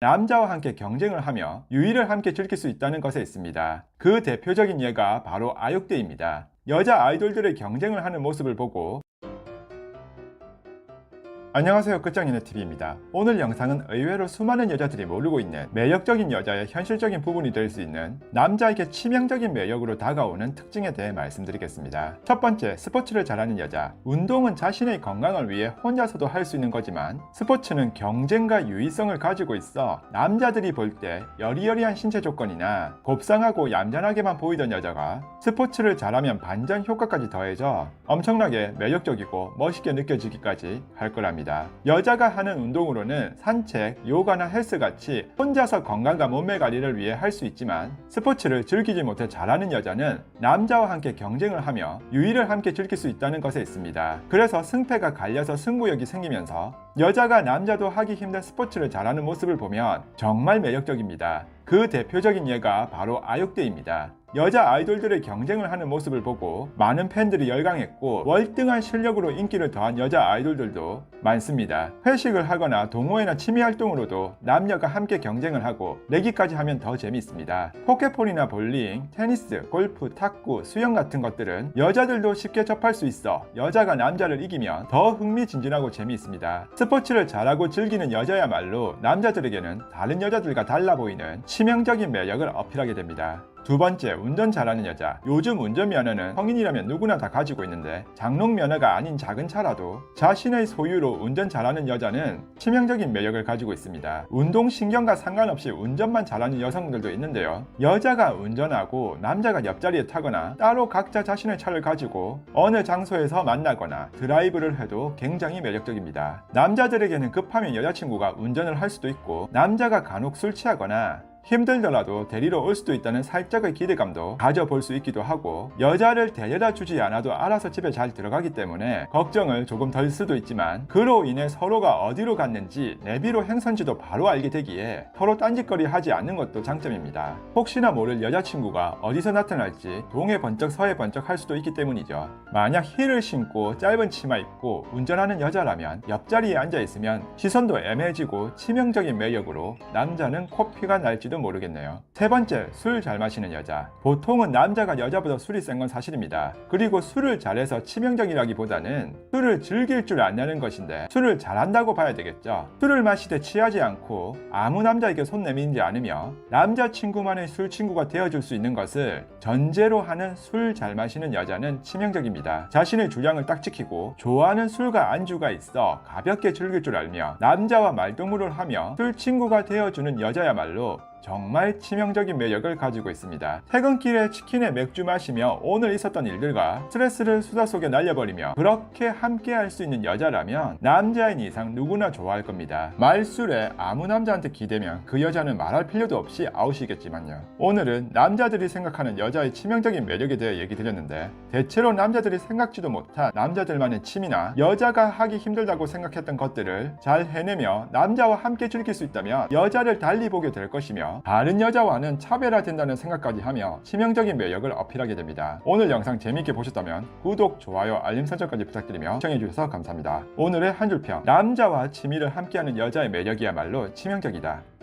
남자와 함께 경쟁을 하며 유의를 함께 즐길 수 있다는 것에 있습니다. 그 대표적인 예가 바로 아육대입니다. 여자 아이돌들의 경쟁을 하는 모습을 보고 안녕하세요 끝장이네 TV입니다. 오늘 영상은 의외로 수많은 여자들이 모르고 있는 매력적인 여자의 현실적인 부분이 될 수 있는 남자에게 치명적인 매력으로 다가오는 특징에 대해 말씀드리겠습니다. 첫 번째, 스포츠를 잘하는 여자. 운동은 자신의 건강을 위해 혼자서도 할 수 있는 거지만 스포츠는 경쟁과 유의성을 가지고 있어 남자들이 볼 때 여리여리한 신체 조건이나 곱상하고 얌전하게만 보이던 여자가 스포츠를 잘하면 반전 효과까지 더해져 엄청나게 매력적이고 멋있게 느껴지기까지 할 거랍니다. 여자가 하는 운동으로는 산책, 요가나 헬스 같이 혼자서 건강과 몸매 관리를 위해 할 수 있지만 스포츠를 즐기지 못해 잘하는 여자는 남자와 함께 경쟁을 하며 유의를 함께 즐길 수 있다는 것에 있습니다. 그래서 승패가 갈려서 승부욕이 생기면서 여자가 남자도 하기 힘든 스포츠를 잘하는 모습을 보면 정말 매력적입니다. 그 대표적인 예가 바로 아육대입니다. 여자 아이돌들의 경쟁을 하는 모습을 보고 많은 팬들이 열광했고 월등한 실력으로 인기를 더한 여자 아이돌들도 많습니다. 회식을 하거나 동호회나 취미 활동으로도 남녀가 함께 경쟁을 하고 내기까지 하면 더 재미있습니다. 포켓볼이나 볼링, 테니스, 골프, 탁구, 수영 같은 것들은 여자들도 쉽게 접할 수 있어 여자가 남자를 이기면 더 흥미진진하고 재미있습니다. 스포츠를 잘하고 즐기는 여자야말로 남자들에게는 다른 여자들과 달라 보이는 치명적인 매력을 어필하게 됩니다. 두 번째, 운전 잘하는 여자. 요즘 운전면허는 성인이라면 누구나 다 가지고 있는데 장롱 면허가 아닌 작은 차라도 자신의 소유로 운전 잘하는 여자는 치명적인 매력을 가지고 있습니다. 운동 신경과 상관없이 운전만 잘하는 여성분들도 있는데요. 여자가 운전하고 남자가 옆자리에 타거나 따로 각자 자신의 차를 가지고 어느 장소에서 만나거나 드라이브를 해도 굉장히 매력적입니다. 남자들에게는 급하면 여자친구가 운전을 할 수도 있고 남자가 간혹 술 취하거나 힘들더라도 데리러 올 수도 있다는 살짝의 기대감도 가져볼 수 있기도 하고 여자를 데려다 주지 않아도 알아서 집에 잘 들어가기 때문에 걱정을 조금 덜 수도 있지만 그로 인해 서로가 어디로 갔는지 내비로 행선지도 바로 알게 되기에 서로 딴짓거리 하지 않는 것도 장점입니다. 혹시나 모를 여자친구가 어디서 나타날지 동해 번쩍 서해 번쩍 할 수도 있기 때문이죠. 만약 힐을 신고 짧은 치마 입고 운전하는 여자라면 옆자리에 앉아 있으면 시선도 애매해지고 치명적인 매력으로 남자는 코피가 날지 도 모르겠네요. 세 번째, 술 잘 마시는 여자. 보통은 남자가 여자보다 술이 센 건 사실입니다. 그리고 술을 잘해서 치명적이라기보다는 술을 즐길 줄 안다는 것인데 술을 잘한다고 봐야 되겠죠. 술을 마시되 취하지 않고 아무 남자에게 손 내밀지 않으며 남자친구만의 술 친구가 되어줄 수 있는 것을 전제로 하는 술 잘 마시는 여자는 치명적입니다. 자신의 주량을 딱 지키고 좋아하는 술과 안주가 있어 가볍게 즐길 줄 알며 남자와 말동무를 하며 술 친구가 되어주는 여자야말로 정말 치명적인 매력을 가지고 있습니다. 퇴근길에 치킨에 맥주 마시며 오늘 있었던 일들과 스트레스를 수다 속에 날려버리며 그렇게 함께 할 수 있는 여자라면 남자인 이상 누구나 좋아할 겁니다. 말술에 아무 남자한테 기대면 그 여자는 말할 필요도 없이 아웃이겠지만요. 오늘은 남자들이 생각하는 여자의 치명적인 매력에 대해 얘기 드렸는데 대체로 남자들이 생각지도 못한 남자들만의 취미나 여자가 하기 힘들다고 생각했던 것들을 잘 해내며 남자와 함께 즐길 수 있다면 여자를 달리 보게 될 것이 며 다른 여자와는 차별화된다는 생각까지 하며 치명적인 매력을 어필하게 됩니다. 오늘 영상 재밌게 보셨다면 구독, 좋아요, 알림 설정까지 부탁드리며 시청해주셔서 감사합니다. 오늘의 한 줄평 남자와 취미를 함께하는 여자의 매력이야말로 치명적이다.